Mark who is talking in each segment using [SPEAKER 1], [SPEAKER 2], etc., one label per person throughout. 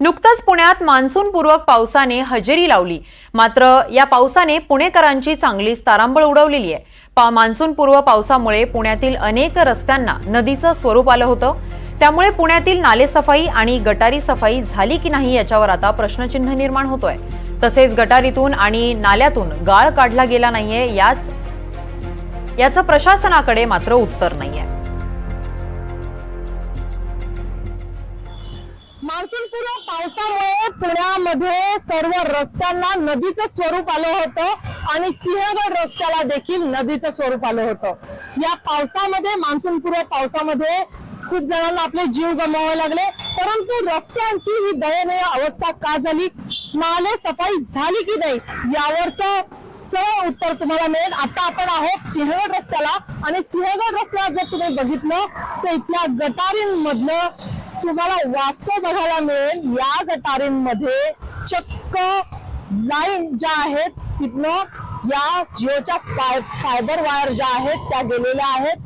[SPEAKER 1] नुकतंच पुण्यात मान्सूनपूर्वक पावसाने हजेरी लावली. मात्र या पावसाने पुणेकरांची चांगलीच तारांबळ उडवलेली आहे. पा मान्सूनपूर्व पावसामुळे पुण्यातील अनेक रस्त्यांना नदीचं स्वरूप आलं होतं. त्यामुळे पुण्यातील नालेसफाई आणि गटारी सफाई झाली की नाही याच्यावर आता प्रश्नचिन्ह निर्माण होतोय. तसेच गटारीतून आणि नाल्यातून गाळ काढला गेला नाहीये याच याचं प्रशासनाकडे मात्र उत्तर नाहीये.
[SPEAKER 2] मान्सूनपूर्व पावसामुळे पुण्यामध्ये सर्व रस्त्यांना नदीचं स्वरूप आलं होतं आणि सिंहगड रस्त्याला देखील नदीचं स्वरूप आलं होतं. या पावसामध्ये मान्सूनपूर्व पावसामध्ये खूप जणांना आपले जीव गमवावे लागले. परंतु रस्त्यांची ही दयनीय अवस्था का झाली? नाले सफाई झाली की नाही? यावरचं सरळ उत्तर तुम्हाला मिळेल. आता आपण आहोत सिंहगड रस्त्याला. आणि सिंहगड रस्त्याला जर तुम्ही बघितलं तर इथल्या गटारींमधलं तुम्हाला वास्तव बघायला मिळेल या गटारींमध्ये चक्क लाईन ज्या आहेत तिथनं या जिओच्या फाय फायबर वायर ज्या आहेत त्या गेलेल्या आहेत.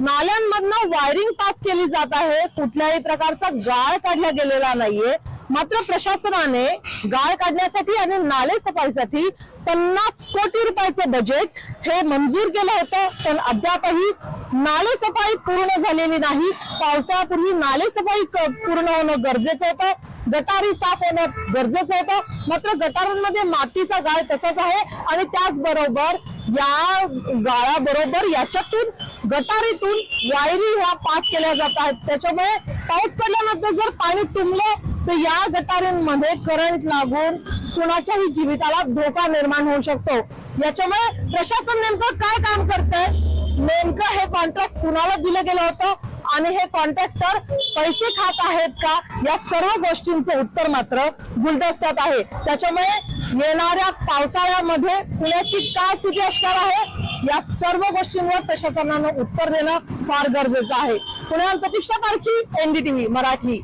[SPEAKER 2] नाल्यांमधनं वायरिंग पास केली जात आहे. कुठल्याही प्रकारचा गाळ काढला गेलेला नाहीये. मात्र प्रशासनाने गाळ काढण्यासाठी आणि नाले सफाईसाठी पन्नास कोटी रुपयाचं बजेट हे मंजूर केलं होतं. पण अद्यापही नाले सफाई पूर्ण झालेली नाही. पावसापूर्वी नाले सफाई पूर्ण होणं गरजेचं होतं. गटारी साफ होणं गरजेचं होतं. मात्र गटारांमध्ये मातीचा गाळ तसाच आहे आणि त्याचबरोबर या गाळाबरोबर याच्यातून गटारीतून वायरी ह्या पास केल्या जात आहेत. त्याच्यामुळे पाऊस पडल्यानंतर जर पाणी तुंबलं तर या गटारींमध्ये करंट लागून कुणाच्याही जीविताला धोका निर्माण होऊ शकतो. याच्यामुळे प्रशासन नेमकं काय काम करतंय? नेमकं कॉन्ट्रॅक्ट कुणाला दिलं गेलं होतं? आणि हे कॉन्ट्रॅक्टर पैसे खात आहेत का? या सर्व गोष्टींचं उत्तर मात्र गुलदस्त्यात आहे. त्याच्यामुळे येणाऱ्या पावसाळ्यामध्ये पुण्याची काय स्थिती असणार आहे? या सर्व गोष्टींवर प्रशासनानं उत्तर देणं फार गरजेचं आहे. पुण्यात प्रतीक्षा पारखी एनडीटीव्ही मराठी.